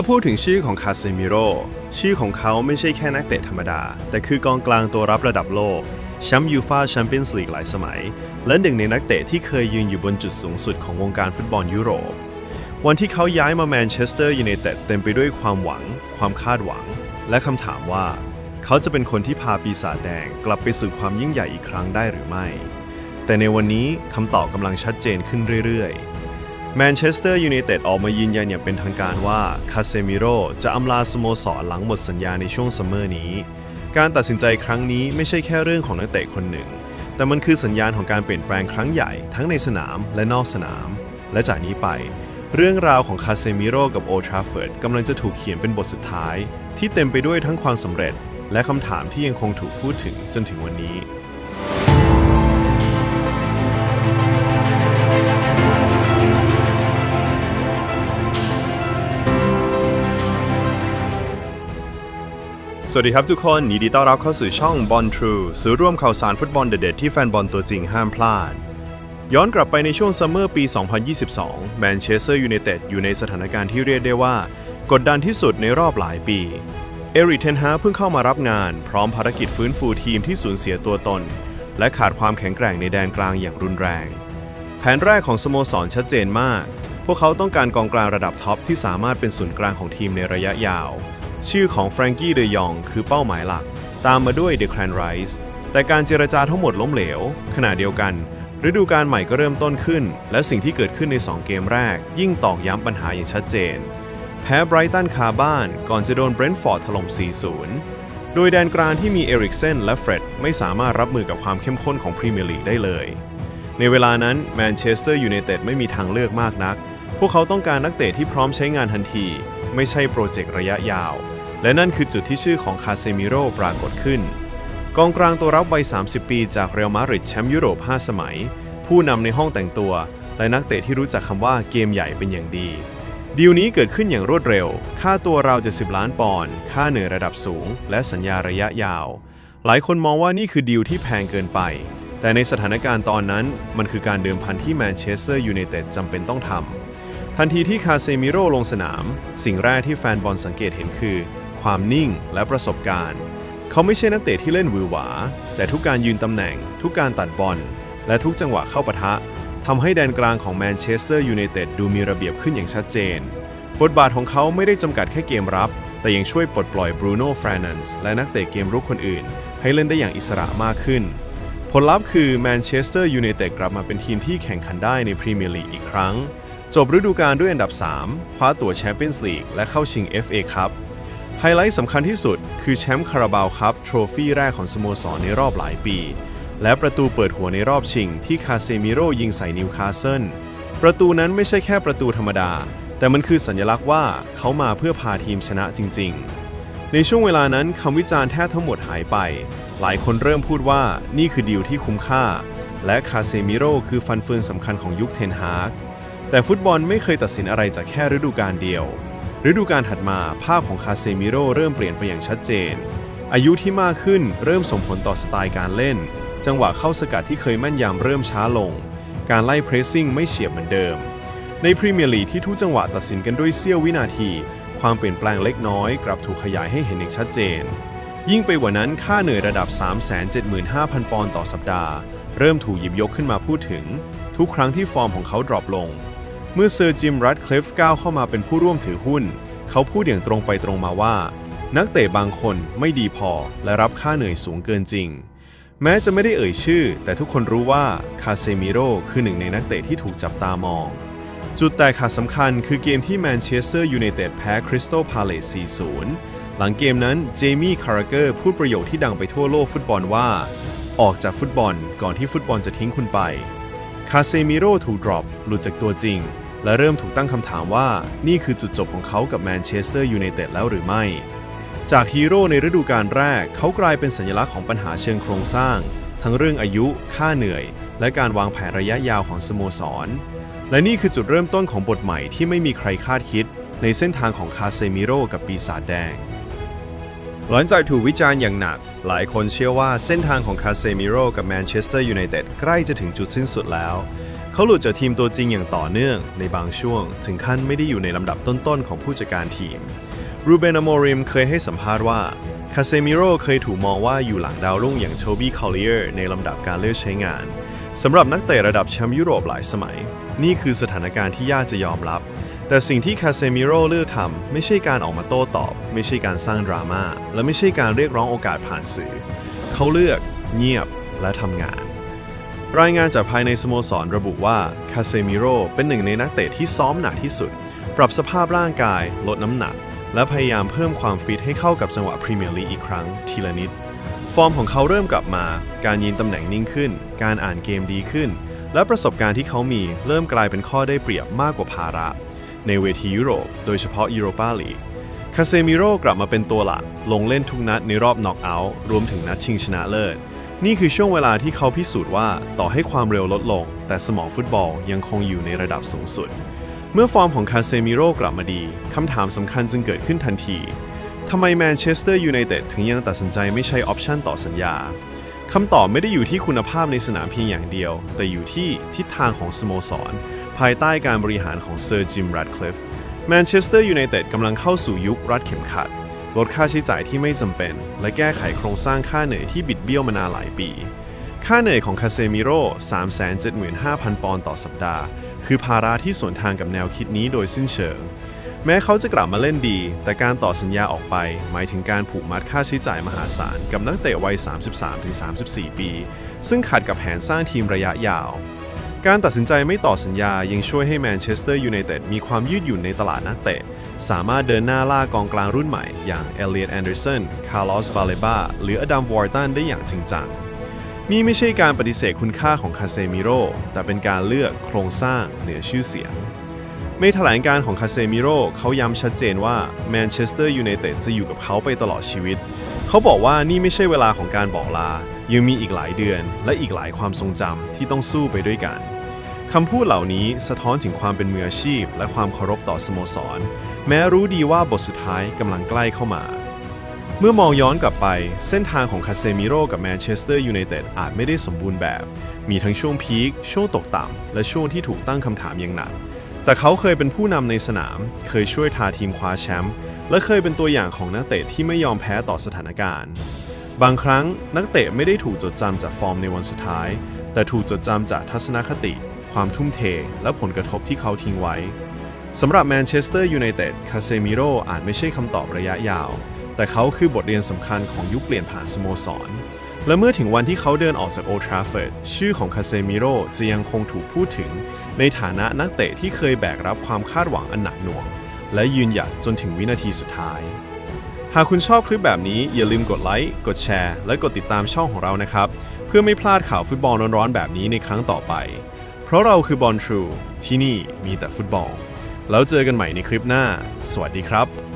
ถ้าพูดถึงชื่อของคาเซมิโร่ชื่อของเขาไม่ใช่แค่นักเตะธรรมดา แต่คือกองกลางตัวรับระดับโลกแชมป์ยูฟาแชมเปี้ยนส์ลีกหลายสมัย และหนึ่งในนักเตะที่เคยยืนอยู่บนจุดสูงสุดของวงการฟุตบอลยุโรป วันที่เขาย้ายมาแมนเชสเตอร์ยูไนเต็ดเต็มไปด้วยความหวัง ความคาดหวัง และคำถามว่า เขาจะเป็นคนที่พาปีศาจแดงกลับไปสู่ความยิ่งใหญ่อีกครั้งได้หรือไม่ แต่ในวันนี้คำตอบกำลังชัดเจนขึ้นเรื่อยๆ แมนเชสเตอร์ยูไนเต็ดออกมายืนยันอย่างเป็นทางการว่าคาเซมิโร่จะอำลาสโมสรหลังหมดสัญญาในช่วงซัมเมอร์นี้ การตัดสินใจครั้งนี้ไม่ใช่แค่เรื่องของนักเตะคนหนึ่ง แต่มันคือสัญญาณของการเปลี่ยนแปลงครั้งใหญ่ทั้งในสนามและนอกสนาม และจากนี้ไป เรื่องราวของคาเซมิโร่กับโอทราฟเฟิร์ดกำลังจะถูกเขียนเป็นบทสุดท้าย ที่เต็มไปด้วยทั้งความสำเร็จ และคำถามที่ยังคงถูกพูดถึงจนถึงวันนี้ สวัสดีครับทุกคนยินดีต้อนรับเข้าสู่ช่องบอลทรูศูนย์ร่วมข่าวสารฟุตบอลเด็ดๆที่แฟนบอลตัวจริงห้ามพลาด ย้อนกลับไปในช่วงซัมเมอร์ปี 2022 แมนเชสเตอร์ยูไนเต็ดอยู่ในสถานการณ์ที่เรียกได้ว่า กดดันที่สุดในรอบหลายปี เอริกเทนฮาเพิ่งเข้ามารับงาน พร้อมภารกิจฟื้นฟูทีมที่สูญเสียตัวตน และขาดความแข็งแกร่งในแดนกลางอย่างรุนแรง แผนแรกของสโมสรชัดเจนมาก พวกเขาต้องการกองกลางระดับท็อปที่สามารถเป็นศูนย์กลางของทีมในระยะยาว ชื่อของแฟรงกี้เดยองคือเป้าหมายหลัก ตามมาด้วยเดอะแครนไรส์แต่การเจรจาทั้งหมดล้มเหลว ขณะเดียวกัน ฤดูกาลใหม่ก็เริ่มต้นขึ้น และสิ่งที่เกิดขึ้นใน 2 เกมแรก ยิ่งตอกย้ำปัญหาอย่างชัดเจน แพ้ไบรตันคาบ้าน ก่อนจะโดนเบรนท์ฟอร์ดถล่ม 4-0 โดยแดนกลางที่มีเอริกเซนและเฟร็ดไม่สามารถรับมือกับความเข้มข้นของพรีเมียร์ลีกได้เลย ในเวลานั้นแมนเชสเตอร์ยูไนเต็ดไม่มีทางเลือกมากนัก พวกเขาต้องการนักเตะที่พร้อมใช้งานทันที ไม่ใช่โปรเจกต์ระยะยาว และนั่นคือจุดที่ชื่อของคาเซมิโร่ปรากฏขึ้น กองกลางตัวรับวัย 30 ปีจากเรอัลมาดริดแชมป์ยุโรป 5 สมัย ผู้นำในห้องแต่งตัว และนักเตะที่รู้จักคำว่าเกมใหญ่เป็นอย่างดีดีลนี้เกิดขึ้นอย่างรวดเร็ว ค่าตัวเราว70ล้านปอนด์ ค่าเหนื่อยระดับสูง และสัญญาระยะยาว หลายคนมองว่านี่คือดีลที่แพงเกินไป แต่ในสถานการณ์ตอนนั้น มันคือการเดิมพันที่แมนเชสเตอร์ยูไนเต็ดจำเป็นต้องทำ ทันทีที่คาเซมิโร่ลงสนาม สิ่งแรกที่แฟนบอลสังเกตเห็นคือ ความนิ่งและประสบการณ์ เขาไม่ใช่นักเตะที่เล่นวือหวา แต่ทุกการยืนตำแหน่ง ทุกการตัดบอล และทุกจังหวะเข้าปะทะทำให้แดนกลางของแมนเชสเตอร์ยูไนเต็ดดูมีระเบียบขึ้นอย่างชัดเจน บทบาทของเขาไม่ได้จำกัดแค่เกมรับ แต่ยังช่วยปลดปล่อยบรูโน่ฟรนันส์และนักเตะเกมรุกคนอื่น ให้เล่นได้อย่างอิสระมากขึ้น ผลลัพธ์คือแมนเชสเตอร์ยูไนเต็ดกลับมาเป็นทีมที่แข่งขันได้ในพรีเมียร์ลีกอีกครั้ง จบฤดูกาลด้วยอันดับ 3 คว้าตั๋วแชมเปี้ยนส์ลีกและเข้าชิง FA คัพไฮไลท์สำคัญที่สุดคือแชมป์คาราบาวคัพโทรฟี่แรกของสโมสรในรอบหลายปี และประตูเปิดหัวในรอบชิงที่คาเซมิโร่ยิงใส่นิวคาสเซิลประตูนั้นไม่ใช่แค่ประตูธรรมดา แต่มันคือสัญลักษณ์ว่าเขามาเพื่อพาทีมชนะจริง ๆ ในช่วงเวลานั้นคำวิจารณ์แทบทั้งหมดหายไป หลายคนเริ่มพูดว่านี่คือดีลที่คุ้มค่า และคาเซมิโร่คือฟันเฟืองสำคัญของยุคเทนฮาก แต่ฟุตบอลไม่เคยตัดสินอะไรจากแค่ฤดูกาลเดียว ฤดูกาลถัดมาภาพของคาเซมิโร่เริ่มเปลี่ยนไปอย่างชัดเจน อายุที่มากขึ้นเริ่มส่งผลต่อสไตล์การเล่น จังหวะเข้าสกัดที่เคยแม่นยำเริ่มช้าลง การไล่เพรสซิ่งไม่เฉียบเหมือนเดิม ในพรีเมียร์ลีกที่ทุกจังหวะตัดสินกันด้วยเสี้ยววินาที ความเปลี่ยนแปลงเล็กน้อยกลับถูกขยายให้เห็นอย่างชัดเจน ยิ่งไปกว่านั้นค่าเหนื่อยระดับ 375,000 ปอนด์ต่อสัปดาห์ เริ่มถูกหยิบยกขึ้นมาพูดถึง ทุกครั้งที่ฟอร์มของเขาดรอปลง เมื่อเซอร์จิมรัดคลิฟก้าวเข้ามาเป็นผู้ร่วมถือหุ้น เขาพูดอย่างตรงไปตรงมาว่า นักเตะบางคนไม่ดีพอและรับค่าเหนื่อยสูงเกินจริง แม้จะไม่ได้เอ่ยชื่อ แต่ทุกคนรู้ว่าคาเซมิโร่คือหนึ่งในนักเตะที่ถูกจับตามอง จุดแตกขาดสำคัญคือเกมที่แมนเชสเตอร์ยูไนเต็ดแพ้คริสตัลพาเลซ4-0 หลังเกมนั้นเจมี่คาราเกอร์พูดประโยคที่ดังไปทั่วโลกฟุตบอลว่า ออกจากฟุตบอลก่อนที่ฟุตบอลจะทิ้งคุณไปคาเซมิโร่ถูกดรอปหลุดจากตัวจริง และเริ่มถูกตั้งคำถามว่านี่คือจุดจบของเขากับแมนเชสเตอร์ยูไนเต็ดแล้วหรือไม่ จากฮีโร่ในฤดูกาลแรก เขากลายเป็นสัญลักษณ์ของปัญหาเชิงโครงสร้าง ทั้งเรื่องอายุ ค่าเหนื่อย และการวางแผนระยะยาวของสโมสร และนี่คือจุดเริ่มต้นของบทใหม่ที่ไม่มีใครคาดคิด ในเส้นทางของคาเซมิโร่กับปีศาจแดง หลังจากถูกวิจารณ์อย่างหนัก หลายคนเชื่อว่าเส้นทางของคาเซมิโร่กับแมนเชสเตอร์ยูไนเต็ดใกล้จะถึงจุดสิ้นสุดแล้ว เขาหลุดจากทีมตัวจริงอย่างต่อเนื่องในบางช่วง ถึงขั้นไม่ได้อยู่ในลำดับต้นๆ ของผู้จัดการทีม รูเบนอโมริมเคยให้สัมภาษณ์ว่าคาเซมิโร่เคยถูกมองว่าอยู่หลังดาวรุ่งอย่างโชบี้คอลเลอร์ในลำดับการเลือกใช้งานสำหรับนักเตะระดับแชมป์ยุโรปหลายสมัย นี่คือสถานการณ์ที่ยากจะยอมรับ แต่สิ่งที่คาเซมิโร่เลือกทำไม่ใช่การออกมาโต้ตอบ ไม่ใช่การสร้างดราม่าและไม่ใช่การเรียกร้องโอกาสผ่านสื่อ เขาเลือก เงียบและทำงาน รายงานจากภายในสโมสรระบุว่าคาเซมิโร่เป็นหนึ่งในนักเตะที่ซ้อมหนักที่สุด ปรับสภาพร่างกาย ลดน้ำหนัก และพยายามเพิ่มความฟิตให้เข้ากับจังหวะพรีเมียร์ลีกอีกครั้งทีละนิด ฟอร์มของเขาเริ่มกลับมา การยืนตำแหน่งนิ่งขึ้น การอ่านเกมดีขึ้น และประสบการณ์ที่เขามีเริ่มกลายเป็นข้อได้เปรียบมากกว่าภาระ ในเวทียุโรป โดยเฉพาะยูโรปาลีกคาเซมิโร่กลับมาเป็นตัวหลัก ลงเล่นทุกนัดในรอบน็อกเอาท์รวมถึงนัดชิงชนะเลิศ นี่คือช่วงเวลาที่เขาพิสูจน์ว่าต่อให้ความเร็วลดลง แต่สมองฟุตบอลยังคงอยู่ในระดับสูงสุด เมื่อฟอร์มของคาเซมิโร่กลับมาดีคำถามสำคัญจึงเกิดขึ้นทันทีทำไมแมนเชสเตอร์ยูไนเต็ดถึงยังตัดสินใจไม่ใช้ออปชันต่อสัญญาคำตอบไม่ได้อยู่ที่คุณภาพในสนามเพียงอย่างเดียว แต่อยู่ที่ทิศทางของสโมสร ภายใต้การบริหารของเซอร์จิมแรดคลิฟแมนเชสเตอร์ยูไนเต็ดกำลังเข้าสู่ยุครัดเข็มขัด ลดค่าใช้จ่ายที่ไม่จำเป็น และแก้ไขโครงสร้างค่าเหนื่อยที่บิดเบี้ยวมานานหลายปี ค่าเหนื่อยของคาเซมิโร่375,000 ปอนด์ต่อสัปดาห์ คือภาระที่สวนทางกับแนวคิดนี้โดยสิ้นเชิง แม้เขาจะกลับมาเล่นดี แต่การต่อสัญญาออกไป หมายถึงการผูกมัดค่าใช้จ่ายมหาศาลกับนักเตะวัย 33-34 ปี ซึ่งขัดกับแผนสร้างทีมระยะยาว การตัดสินใจไม่ต่อสัญญายังช่วยให้แมนเชสเตอร์ยูไนเต็ดมีความยืดหยุ่นในตลาดนักเตะ สามารถเดินหน้าล่ากองกลางรุ่นใหม่ อย่างเอเลียตแอนเดอร์สัน คาร์ลอส บาเลบาหรืออดัม วอร์ตันได้อย่างจริงจัง นี่ไม่ใช่การปฏิเสธคุณค่าของคาเซมิโร่ แต่เป็นการเลือกโครงสร้างเหนือชื่อเสียง ในแถลงการของคาเซมิโร่เขาย้ำชัดเจนว่าแมนเชสเตอร์ยูไนเต็ดจะอยู่กับเขาไปตลอดชีวิต เขาบอกว่านี่ไม่ใช่เวลาของการบอกลา ยังมีอีกหลายเดือนและอีกหลายความทรงจำที่ต้องสู้ไปด้วยกันคำพูดเหล่านี้สะท้อนถึงความเป็นมืออาชีพ และความเคารพต่อสโมสร แม้รู้ดีว่าบทสุดท้ายกำลังใกล้เข้ามา เมื่อมองย้อนกลับไป เส้นทางของคาเซมิโร่กับแมนเชสเตอร์ยูไนเต็ดอาจไม่ได้สมบูรณ์แบบ มีทั้งช่วงพีคช่วงตกต่ำ และช่วงที่ถูกตั้งคำถามอย่างหนัก แต่เขาเคยเป็นผู้นำในสนาม เคยช่วยทาทีมคว้าแชมป์และเคยเป็นตัวอย่างของนักเตะที่ไม่ยอมแพ้ต่อสถานการณ์ บางครั้งนักเตะไม่ได้ถูกจดจำจากฟอร์มในวันสุดท้าย แต่ถูกจดจำจากทัศนคติ ความทุ่มเท และผลกระทบที่เขาทิ้งไว้สำหรับแมนเชสเตอร์ยูไนเต็ดคาเซมิโร่อาจไม่ใช่คำตอบระยะยาว แต่เขาคือบทเรียนสำคัญของยุคเปลี่ยนผ่านสโมสร และเมื่อถึงวันที่เขาเดินออกจากโอทราฟเฟิร์ดชื่อของคาเซมิโรจะยังคงถูกพูดถึง ในฐานะนักเตะที่เคยแบกรับความคาดหวังอันหนักหน่วง และยืนหยัดจนถึงวินาทีสุดท้าย หากคุณชอบคลิปแบบนี้อย่าลืมกดไลค์ กดแชร์ และกดติดตามช่องของเรานะครับ เพื่อไม่พลาดข่าวฟุตบอลร้อนๆแบบนี้ในครั้งต่อไป เพราะเราคือบอลทรูที่นี่มีแต่ฟุตบอล แล้วเจอกันใหม่ในคลิปหน้า สวัสดีครับ